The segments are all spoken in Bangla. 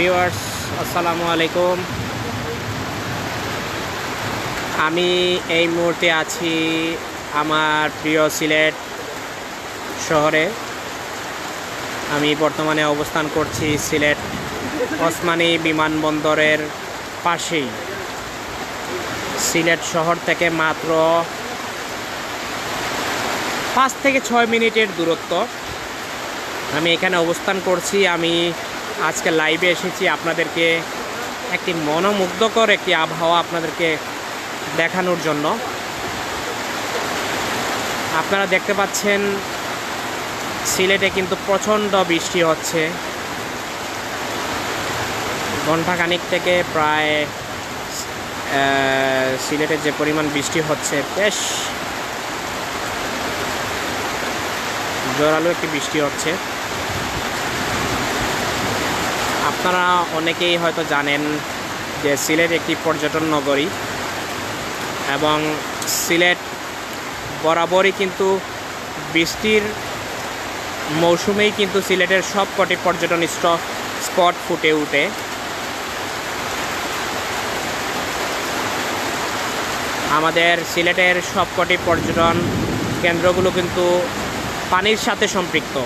ভিউয়ার্স, আসসালামু আলাইকুম। আমি এই মুহূর্তে আছি আমার প্রিয় সিলেট শহরে। আমি বর্তমানে অবস্থান করছি সিলেট ওসমানী বিমানবন্দরের পাশেই। সিলেট শহর থেকে মাত্র পাঁচ থেকে ছয় মিনিটের দূরত্ব। আমি এখানে অবস্থান করছি, আমি আজকে লাইভে এসেছি আপনাদেরকে একটি মনোমুগ্ধকর একটি আবহাওয়া আপনাদেরকে দেখানোর জন্য। আপনারা দেখতে পাচ্ছেন, সিলেটে কিন্তু প্রচণ্ড বৃষ্টি হচ্ছে। ঘণ্টাখানিক থেকে প্রায় সিলেটে যে পরিমাণ বৃষ্টি হচ্ছে, বেশ জোরালো একটি বৃষ্টি হচ্ছে। আপনারা অনেকেই হয়তো জানেন যে সিলেট একটি পর্যটন নগরী এবং সিলেট বরাবরই কিন্তু বৃষ্টির মৌসুমেই কিন্তু সিলেটের সব কটি পর্যটন স্পট ফুটে উঠে। আমাদের সিলেটের সবকটি পর্যটন কেন্দ্রগুলো কিন্তু পানির সাথে সম্পৃক্ত।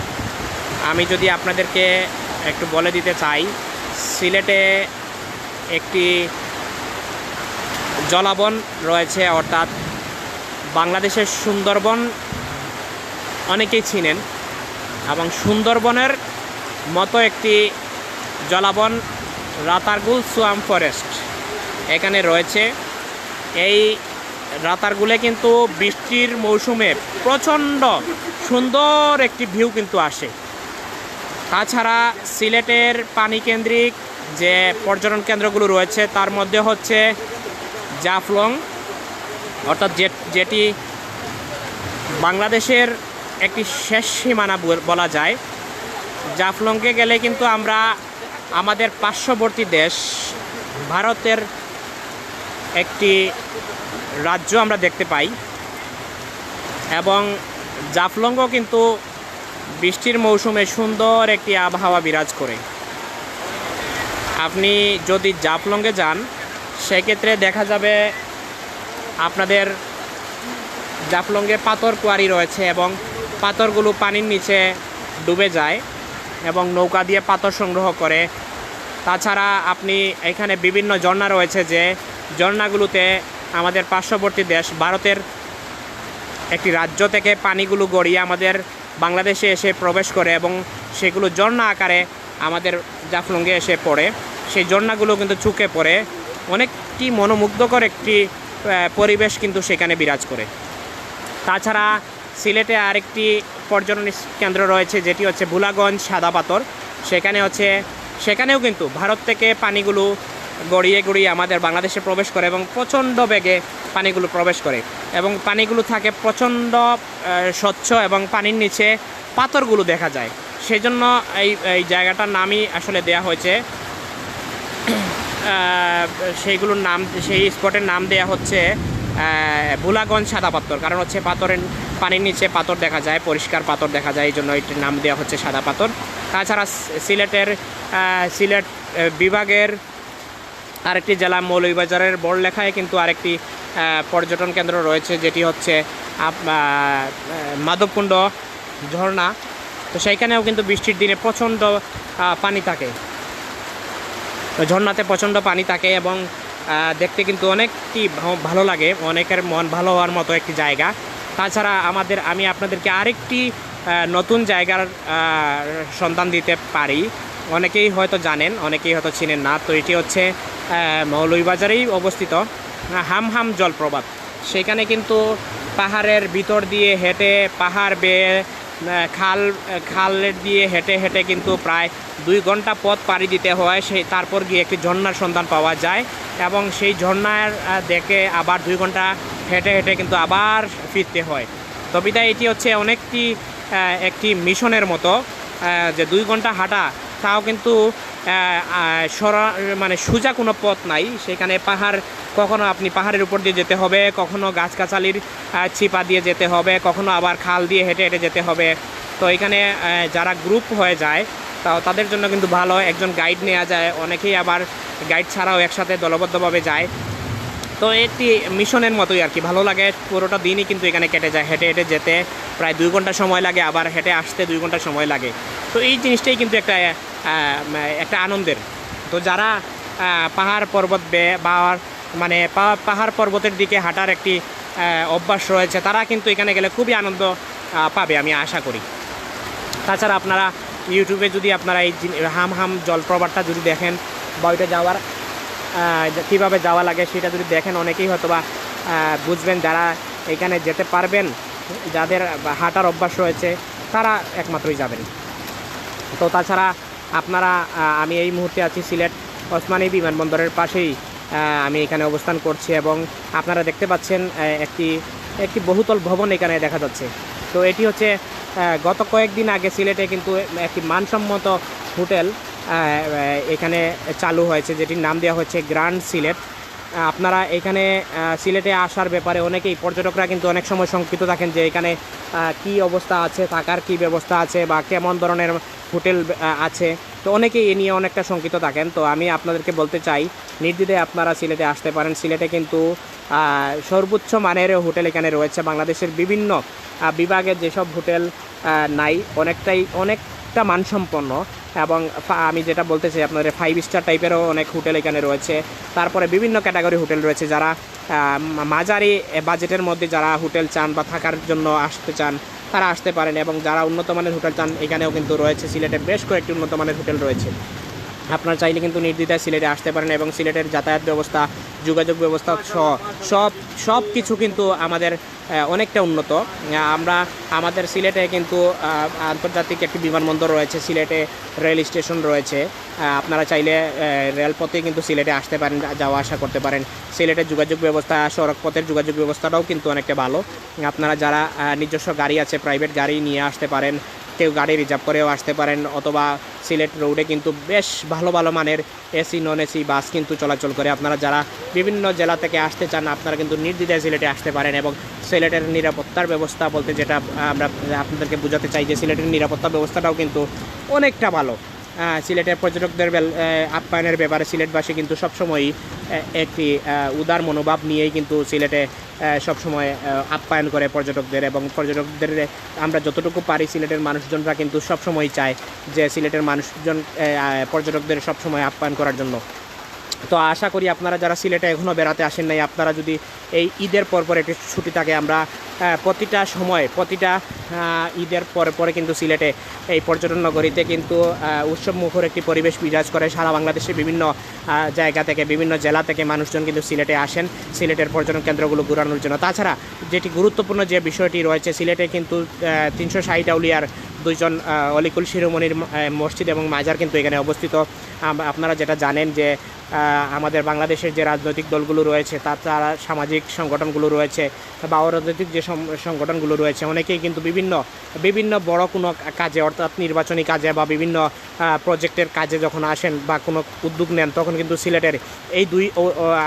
আমি যদি আপনাদেরকে একটু বলে দিতে চাই। সিলেটে একটি জলাবন রয়েছে, অর্থাৎ বাংলাদেশের সুন্দরবন অনেকেই চিনেন এবং সুন্দরবনের মতো একটি জলাবন রাতারগুল সোয়াম ফরেস্ট এখানে রয়েছে। এই রাতারগুলে কিন্তু বৃষ্টির মৌসুমে প্রচণ্ড সুন্দর একটি ভিউ কিন্তু আসে। তাছাড়া সিলেটের পানিকেন্দ্রিক যে পর্যটন কেন্দ্রগুলো রয়েছে, তার মধ্যে হচ্ছে জাফলং, অর্থাৎ যেটি বাংলাদেশের একটি শেষ সীমানা বলা যায়। জাফলংকে গেলে কিন্তু আমরা আমাদের পার্শ্ববর্তী দেশ, ভারতের একটি রাজ্য আমরা দেখতে পাই। এবং জাফলংও কিন্তু বৃষ্টির মৌসুমে সুন্দর একটি আবহাওয়া বিরাজ করে। আপনি যদি জাফলংয়ে যান, সেক্ষেত্রে দেখা যাবে আপনাদের জাফলংয়ে পাথর কুয়ারি রয়েছে এবং পাথরগুলো পানির নিচে ডুবে যায় এবং নৌকা দিয়ে পাথর সংগ্রহ করে। তাছাড়া আপনি এখানে বিভিন্ন ঝর্ণা রয়েছে যে ঝর্ণাগুলোতে আমাদের পার্শ্ববর্তী দেশ ভারতের একটি রাজ্য থেকে পানিগুলো গড়িয়ে আমাদের বাংলাদেশে এসে প্রবেশ করে এবং সেগুলো ঝর্ণা আকারে আমাদের জাফলঙ্গে এসে পড়ে। সেই ঝর্ণাগুলো কিন্তু চুকে পড়ে। অনেকটি মনোমুগ্ধকর একটি পরিবেশ কিন্তু সেখানে বিরাজ করে। তাছাড়া সিলেটে আরেকটি পর্যটন কেন্দ্র রয়েছে, যেটি হচ্ছে ভুলাগঞ্জ সাদা পাথর। সেখানে হচ্ছে, সেখানেও কিন্তু ভারত থেকে পানিগুলো গড়িয়ে গড়িয়ে আমাদের বাংলাদেশে প্রবেশ করে এবং প্রচণ্ড বেগে পানিগুলো প্রবেশ করে। এবং পানিগুলো থাকে প্রচণ্ড স্বচ্ছ এবং পানির নিচে পাথরগুলো দেখা যায়। সেই জন্য এই এই জায়গাটার নামই আসলে দেয়া হয়েছে। সেইগুলোর নাম, সেই স্পটের নাম দেয়া হচ্ছে ভোলাগঞ্জ সাদা পাথর। কারণ হচ্ছে পাথরের, পানির নিচে পাথর দেখা যায়, পরিষ্কার পাথর দেখা যায়, এই জন্য এটির নাম দেওয়া হচ্ছে সাদা পাথর। তাছাড়া সিলেটের সিলেট বিভাগের আরেকটি জেলা মৌলভীবাজারের বড়লেখায় কিন্তু আরেকটি পর্যটন কেন্দ্র রয়েছে, যেটি হচ্ছে মাধবকুণ্ড ঝর্ণা। তো সেইখানেও কিন্তু বৃষ্টির দিনে প্রচণ্ড পানি থাকে। ঝর্ণাতে প্রচণ্ড পানি থাকে এবং দেখতে কিন্তু অনেকটি ভালো লাগে, অনেকের মন ভালো হওয়ার মতো একটি জায়গা। তাছাড়া আমাদের, আমি আপনাদেরকে আরেকটি নতুন জায়গার সন্ধান দিতে পারি। অনেকেই হয়তো জানেন, অনেকেই হয়তো চিনেন না। তো এটি হচ্ছে মৌলভীবাজারেই অবস্থিত হাম হাম জলপ্রপাত। সেখানে কিন্তু পাহাড়ের ভিতর দিয়ে হেঁটে পাহাড় বেয়ে খাল খাল দিয়ে হেঁটে হেঁটে কিন্তু প্রায় দুই ঘণ্টা পথ পাড়ি দিতে হয়। সেই তারপর গিয়ে একটি ঝর্ণার সন্ধান পাওয়া যায় এবং সেই ঝর্ণার আহ, দেখে আবার দুই ঘণ্টা হেঁটে হেঁটে কিন্তু আবার ফিরতে হয়। তো বিদায় এটি হচ্ছে অনেকটি একটি মিশনের মতো যে দুই ঘণ্টা হাঁটা তাও কিন্তু সরা মানে সোজা কোনো পথ নাই। সেখানে পাহাড়, কখনো আপনি পাহাড়ের উপর দিয়ে যেতে হবে, কখনো গাছগাছালির ছিপা দিয়ে যেতে হবে, কখনো আবার খাল দিয়ে হেঁটে হেঁটে যেতে হবে। তো এখানে যারা গ্রুপ হয়ে যায়, তাও তাদের জন্য কিন্তু ভালো। একজন গাইড নেওয়া যায়। অনেকেই আবার গাইড ছাড়াও একসাথে দলবদ্ধভাবে যায়। তো একটি মিশনের মতোই আর কি। ভালো লাগে পুরোটা দিনই কিন্তু এখানে কেটে যায়, হেঁটে হেঁটে যেতে প্রায় দুই ঘণ্টা সময় লাগে, আবার হেঁটে আসতে দুই ঘণ্টা সময় লাগে। তো এই জিনিসটাই কিন্তু একটা একটা আনন্দের। তো যারা পাহাড় পর্বত বে মানে পাহাড় পর্বতের দিকে হাঁটার একটি অভ্যাস রয়েছে, তারা কিন্তু এখানে গেলে খুবই আনন্দ পাবে আমি আশা করি। তাছাড়া আপনারা ইউটিউবে যদি আপনারা এই হাম হাম জলপ্রপাতটা যদি দেখেন, বা ওইটা যাওয়ার কীভাবে যাওয়া লাগে সেটা যদি দেখেন অনেকেই হয়তো বা বুঝবেন যারা এখানে যেতে পারবেন, যাদের হাঁটার অভ্যাস রয়েছে, তারা একমাত্রই যাবেন। তো তাছাড়া আপনারা আমি এই মুহূর্তে আছি সিলেট ওসমানী বিমানবন্দরের পাশেই আমি এখানে অবস্থান করছি এবং আপনারা দেখতে পাচ্ছেন একটি একটি বহুতল ভবন এখানে দেখা যাচ্ছে। তো এটি হচ্ছে গত কয়েকদিন আগে সিলেটে কিন্তু একটি মানসম্মত হোটেল এখানে চালু হয়েছে, যেটির নাম দেওয়া হচ্ছে গ্র্যান্ড সিলেট। আপনারা এখানে সিলেটে আসার ব্যাপারে অনেকেই, পর্যটকরা কিন্তু অনেক সময় শঙ্কিত থাকেন যে এখানে কি অবস্থা আছে, থাকার কি ব্যবস্থা আছে বা কেমন ধরনের হোটেল আছে। তো অনেকেই এ নিয়ে অনেকটা শঙ্কিত থাকেন। তো আমি আপনাদেরকে বলতে চাই, নির্দ্বিধায় আপনারা সিলেটে আসতে পারেন। সিলেটে কিন্তু সর্বোচ্চ মানের হোটেল এখানে রয়েছে। বাংলাদেশের বিভিন্ন বিভাগের যেসব হোটেল নাই, অনেকটাই অনেকটা মানসম্পন্ন এবং আমি যেটা বলতে চাই আপনাদের ফাইভ স্টার টাইপেরও অনেক হোটেল এখানে রয়েছে। তারপরে বিভিন্ন ক্যাটাগরি হোটেল রয়েছে যারা মাঝারি বাজেটের মধ্যে যারা হোটেল চান বা থাকার জন্য আসতে চান, তারা আসতে পারেন এবং যারা উন্নত মানের হোটেল চান, এখানেও কিন্তু রয়েছে। সিলেটে বেশ কয়েকটি উন্নত মানের হোটেল রয়েছে। আপনারা চাইলে কিন্তু নির্দ্বিধায় সিলেটে আসতে পারেন এবং সিলেটের যাতায়াত ব্যবস্থা, যোগাযোগ ব্যবস্থা সহ সব সব কিছু কিন্তু আমাদের অনেকটা উন্নত। আমরা, আমাদের সিলেটে কিন্তু আন্তর্জাতিক একটি বিমানবন্দর রয়েছে, সিলেটে রেল স্টেশন রয়েছে। আপনারা চাইলে রেলপথে কিন্তু সিলেটে আসতে পারেন, যাওয়া আসা করতে পারেন। সিলেটের যোগাযোগ ব্যবস্থা সড়ক পথের যোগাযোগ ব্যবস্থাটাও কিন্তু অনেকটা ভালো। আপনারা যারা নিজস্ব গাড়ি আছে প্রাইভেট গাড়ি নিয়ে আসতে পারেন কেউ গাড়ি রিজার্ভ করেও আসতে পারেন অথবা সিলেট রোডে কিন্তু বেশ ভালো ভালো মানের এসি নন এসি বাস কিন্তু চলাচল করে। আপনারা যারা বিভিন্ন জেলা থেকে আসতে চান, আপনারা কিন্তু নির্দ্বিধায় সিলেটে আসতে পারেন এবং সিলেটের নিরাপত্তার ব্যবস্থা বলতে যেটা আমরা আপনাদেরকে বোঝাতে চাই যে সিলেটের নিরাপত্তা ব্যবস্থাটাও কিন্তু অনেকটা ভালো। সিলেটের পর্যটকদের আপ্যায়নের ব্যাপারে সিলেটবাসী কিন্তু সবসময়ই একটি উদার মনোভাব নিয়েই কিন্তু সিলেটে সবসময় আপ্যায়ন করে পর্যটকদের এবং পর্যটকদের, আমরা যতটুকু পারি সিলেটের মানুষজনরা কিন্তু সবসময় চায় যে সিলেটের মানুষজন পর্যটকদের সবসময় আপ্যায়ন করার জন্য। তো আশা করি আপনারা যারা সিলেটে এখনও বেড়াতে আসেন নাই, আপনারা যদি এই ঈদের পর পর একটি ছুটি থাকে, আমরা প্রতিটা সময়, প্রতিটা ঈদের পরে পরে কিন্তু সিলেটে এই পর্যটন নগরীতে কিন্তু উৎসব মুখর একটি পরিবেশ বিরাজ করে। সারা বাংলাদেশের বিভিন্ন জায়গা থেকে, বিভিন্ন জেলা থেকে মানুষজন কিন্তু সিলেটে আসেন, সিলেটের পর্যটন কেন্দ্রগুলো ঘুরানোর জন্য। তাছাড়া যেটি গুরুত্বপূর্ণ যে বিষয়টি রয়েছে, সিলেটে কিন্তু তিনশো ষাট আউলিয়ার দুইজন অলিকুল শিরোমণির মসজিদ এবং মাজার কিন্তু এখানে অবস্থিত। আপনারা যেটা জানেন যে আমাদের বাংলাদেশের যে রাজনৈতিক দলগুলো রয়েছে তা তারা সামাজিক সংগঠনগুলো রয়েছে বা অরাজনৈতিক যে সংগঠনগুলো রয়েছে, অনেকেই কিন্তু বিভিন্ন বিভিন্ন বড় কোনো কাজে, অর্থাৎ নির্বাচনী কাজে বা বিভিন্ন প্রজেক্টের কাজে যখন আসেন বা কোনো উদ্যোগ নেন, তখন কিন্তু সিলেটের এই দুই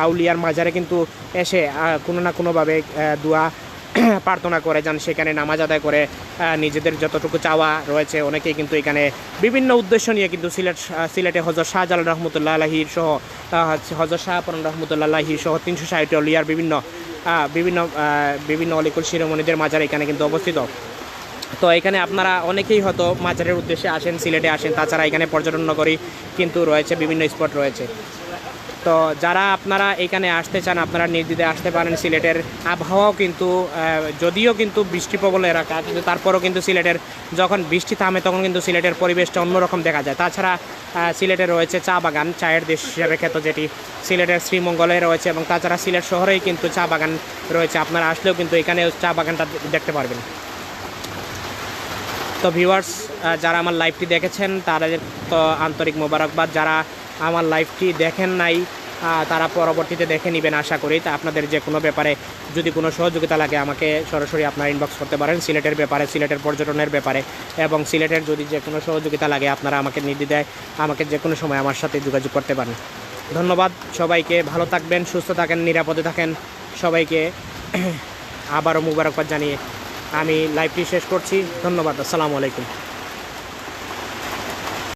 আউলিয়ার মাজারে কিন্তু এসে কোনো না কোনোভাবে দোয়া প্রার্থনা করে, যান সেখানে নামাজ আদায় করে নিজেদের যতটুকু চাওয়া রয়েছে অনেকেই কিন্তু এখানে বিভিন্ন উদ্দেশ্য নিয়ে কিন্তু সিলেট সিলেটে হজর শাহজালাল রহমতুল্লাহ আলাহির সহ হজর শাহপুরান রহমতুল্লাহ আলাহির সহ তিনশো ষাট অলিয়ার বিভিন্ন বিভিন্ন বিভিন্ন অলিকুল শিরোমণিদের মাজার এখানে কিন্তু অবস্থিত। তো এখানে আপনারা অনেকেই হয়তো মাজারের উদ্দেশ্যে আসেন, সিলেটে আসেন, তাছাড়া এখানে পর্যটন নগরী কিন্তু রয়েছে, বিভিন্ন স্পট রয়েছে। তো যারা আপনারা এখানে আসতে চান, আপনারা নির্দিদে আসতে পারেন সিলেটের আবহাওয়াও কিন্তু যদিও কিন্তু বৃষ্টিপ্রবল এলাকা, কিন্তু তারপরও কিন্তু সিলেটের যখন বৃষ্টি থামে তখন কিন্তু সিলেটের পরিবেশটা অন্যরকম দেখা যায়। তাছাড়া সিলেটে রয়েছে চা বাগান, চায়ের দেশ হিসাবে খ্যাত যেটি। সিলেটের শ্রীমঙ্গলে রয়েছে এবং তাছাড়া সিলেট শহরেই কিন্তু চা বাগান রয়েছে। আপনারা আসলেও কিন্তু এখানে চা বাগানটা দেখতে পারবেন। তো ভিউয়ার্স যারা আমার লাইভটি দেখেছেন, তাদের তো আন্তরিক মোবারকবাদ। যারা আমার লাইভটি দেখেন নাই তারা পরবর্তীতে দেখে নেবেন আশা করি। তা আপনাদের যে কোনো ব্যাপারে যদি কোনো সহযোগিতা লাগে, আমাকে সরাসরি আপনারা ইনবক্স করতে পারেন, সিলেটের ব্যাপারে, সিলেটের পর্যটনের ব্যাপারে। এবং সিলেটের যদি যে কোনো সহযোগিতা লাগে, আপনারা আমাকে নির্দ্বিধায় আমাকে যে কোনো সময় আমার সাথে যোগাযোগ করতে পারেন। ধন্যবাদ সবাইকে, ভালো থাকবেন, সুস্থ থাকেন, নিরাপদে থাকেন। সবাইকে আবারও মুবারকবাদ জানিয়ে আমি লাইভটি শেষ করছি। ধন্যবাদ, আসসালামু আলাইকুম।